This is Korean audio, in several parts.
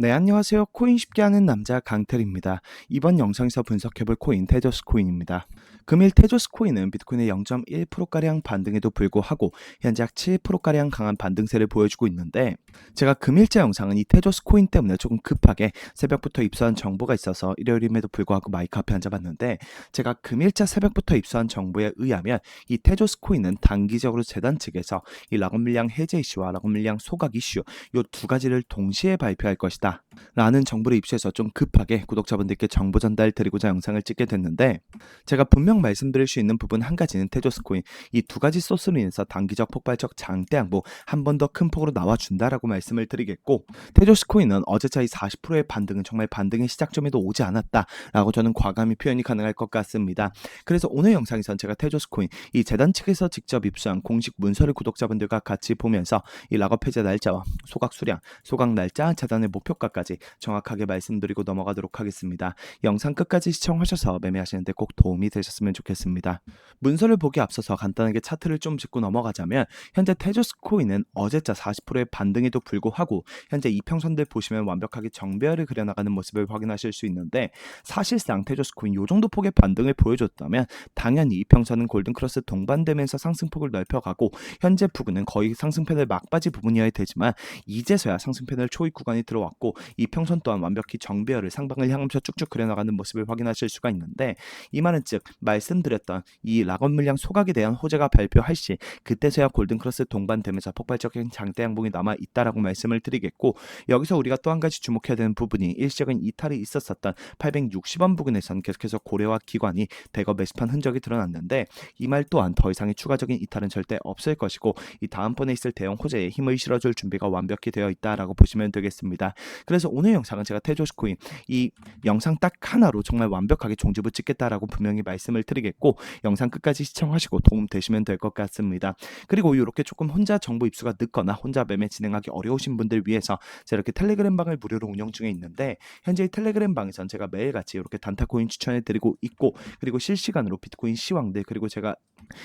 네, 안녕하세요. 코인 쉽게 하는 남자 강텔입니다. 이번 영상에서 분석해볼 코인 테조스 코인입니다. 금일 테조스 코인은 비트코인의 0.1%가량 반등에도 불구하고 현재 약 7%가량 강한 반등세를 보여주고 있는데 제가 금일자 영상은 이 테조스 코인 때문에 조금 급하게 새벽부터 입수한 정보가 있어서 일요일임에도 불구하고 마이크 앞에 앉아봤는데 제가 금일자 새벽부터 입수한 정보에 의하면 이 테조스 코인은 단기적으로 재단 측에서 이 락업 물량 해제 이슈와 락업 물량 소각 이슈 요 두 가지를 동시에 발표할 것이다 라는 정보를 입수해서 좀 급하게 구독자분들께 정보 전달 드리고자 영상을 찍게 됐는데 제가 분명 말씀드릴 수 있는 부분 한 가지는 테조스 코인 이 두 가지 소스로 인해서 단기적 폭발적 장대 양보 한 번 더 큰 폭으로 나와준다라고 말씀을 드리겠고 테조스 코인은 어제자 이 40%의 반등은 정말 반등의 시작점에도 오지 않았다라고 저는 과감히 표현이 가능할 것 같습니다. 그래서 오늘 영상에선 제가 테조스 코인 이 재단 측에서 직접 입수한 공식 문서를 구독자분들과 같이 보면서 이 락업 해제 날짜와 소각 수량, 소각 날짜, 재단의 목표가까지 정확하게 말씀드리고 넘어가도록 하겠습니다. 영상 끝까지 시청하셔서 매매하시는데 꼭 도움이 되셨 으면 좋겠습니다. 문서를 보기 앞서서 간단하게 차트를 좀 짚고 넘어가자면 현재 테조스 코인은 어제자 40%의 반등에도 불구하고 현재 이평선들 보시면 완벽하게 정배열을 그려나가는 모습을 확인하실 수 있는데 사실상 테조스 코인 요 정도 폭의 반등을 보여줬다면 당연히 이평선은 골든크로스 동반되면서 상승폭을 넓혀가고 현재 부근은 거의 상승패널 막바지 부분이어야 되지만 이제서야 상승패널 초입 구간이 들어왔고 이평선 또한 완벽히 정배열을 상방을 향하면서 쭉쭉 그려나가는 모습을 확인하실 수가 있는데 이 말은 즉 말씀드렸던 이 락업 물량 소각에 대한 호재가 발표할 시 그때서야 골든크로스 동반되면서 폭발적인 장대 양봉이 남아 있다라고 말씀을 드리겠고 여기서 우리가 또 한 가지 주목해야 되는 부분이 일시적인 이탈이 있었었던 860원 부근에선 계속해서 고래와 기관이 대거 매수한 흔적이 드러났는데 이 말 또한 더 이상의 추가적인 이탈은 절대 없을 것이고 이 다음번에 있을 대형 호재에 힘을 실어줄 준비가 완벽히 되어 있다라고 보시면 되겠습니다. 그래서 오늘 영상은 제가 테조스코인 이 영상 딱 하나로 정말 완벽하게 종집을 찍겠다라고 분명히 말씀을 드리겠고 영상 끝까지 시청하시고 도움 되시면 될 것 같습니다. 그리고 이렇게 조금 혼자 정보 입수가 늦거나 혼자 매매 진행하기 어려우신 분들 위해서 제가 이렇게 텔레그램 방을 무료로 운영 중에 있는데 현재 이 텔레그램 방에선 제가 매일같이 이렇게 단타 코인 추천해 드리고 있고 그리고 실시간으로 비트코인 시황들 그리고 제가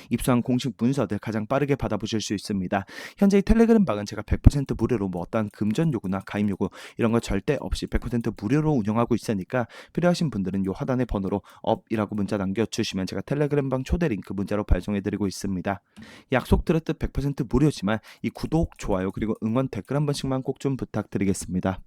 입수한 공식 문서들 가장 빠르게 받아보실 수 있습니다. 현재 이 텔레그램 방은 제가 100% 무료로 뭐 어떠한 금전 요구나 가입 요구 이런 거 절대 없이 100% 무료로 운영하고 있으니까 필요하신 분들은 요 하단의 번호로 업이라고 문자 남겨주시면 제가 텔레그램 방 초대 링크 문자로 발송해드리고 있습니다. 약속 드렸듯 100% 무료지만 이 구독, 좋아요 그리고 응원 댓글 한 번씩만 꼭 좀 부탁드리겠습니다.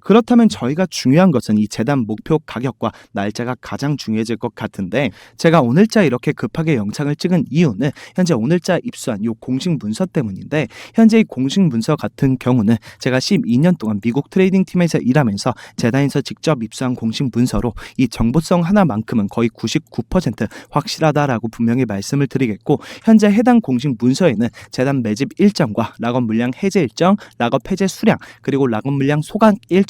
그렇다면 저희가 중요한 것은 이 재단 목표 가격과 날짜가 가장 중요해질 것 같은데 제가 오늘자 이렇게 급하게 영상을 찍은 이유는 현재 오늘자 입수한 요 공식 문서 때문인데 현재 이 공식 문서 같은 경우는 제가 12년 동안 미국 트레이딩 팀에서 일하면서 재단에서 직접 입수한 공식 문서로 이 정보성 하나만큼은 거의 99% 확실하다라고 분명히 말씀을 드리겠고 현재 해당 공식 문서에는 재단 매집 일정과 락업 물량 해제 일정, 락업 해제 수량 그리고 락업 물량 소강 일정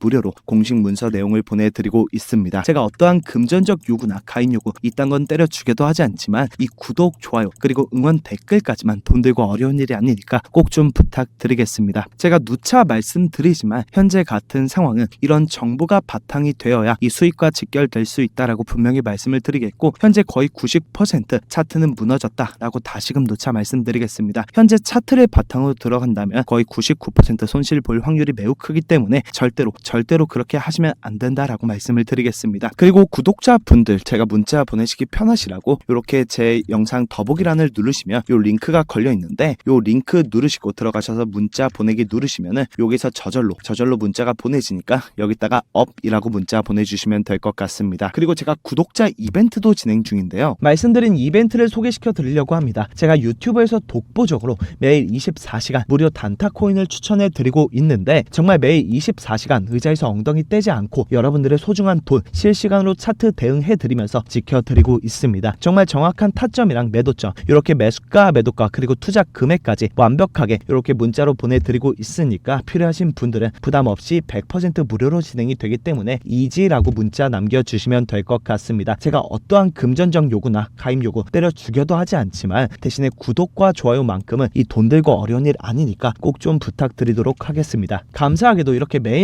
무료로 공식 문서 내용을 보내드리고 있습니다. 제가 어떠한 금전적 요구나 가입 요구 이딴 건 때려주게도 하지 않지만 이 구독, 좋아요 그리고 응원 댓글까지만 돈 들고 어려운 일이 아니니까 꼭 좀 부탁드리겠습니다. 제가 누차 말씀드리지만 현재 같은 상황은 이런 정보가 바탕이 되어야 이 수익과 직결될 수 있다라고 분명히 말씀을 드리겠고 현재 거의 90% 차트는 무너졌다라고 다시금 누차 말씀드리겠습니다. 현재 차트를 바탕으로 들어간다면 거의 99% 손실 볼 확률이 매우 크기 때문에 절 대로 절대로 그렇게 하시면 안 된다라고 말씀을 드리겠습니다. 그리고 구독자분들 제가 문자 보내시기 편하시라고 이렇게 제 영상 더보기란을 누르시면 요 링크가 걸려 있는데 요 링크 누르시고 들어가셔서 문자 보내기 누르시면은 여기서 저절로 저절로 문자가 보내지니까 여기다가 업이라고 문자 보내주시면 될 것 같습니다. 그리고 제가 구독자 이벤트도 진행 중인데요. 말씀드린 이벤트를 소개시켜 드리려고 합니다. 제가 유튜브에서 독보적으로 매일 24시간 무료 단타 코인을 추천해 드리고 있는데 정말 매일 24 시간 의자에서 엉덩이 떼지 않고 여러분들의 소중한 돈 실시간으로 차트 대응해 드리면서 지켜 드리고 있습니다. 정말 정확한 타점이랑 매도점 이렇게 매수가 매도가 그리고 투자 금액까지 완벽하게 이렇게 문자로 보내드리고 있으니까 필요하신 분들은 부담 없이 100% 무료로 진행이 되기 때문에 이지라고 문자 남겨주시면 될 것 같습니다. 제가 어떠한 금전적 요구나 가입 요구 때려 죽여도 하지 않지만 대신에 구독과 좋아요만큼은 이 돈 들고 어려운 일 아니니까 꼭 좀 부탁드리도록 하겠습니다. 감사하게도 이렇게 매일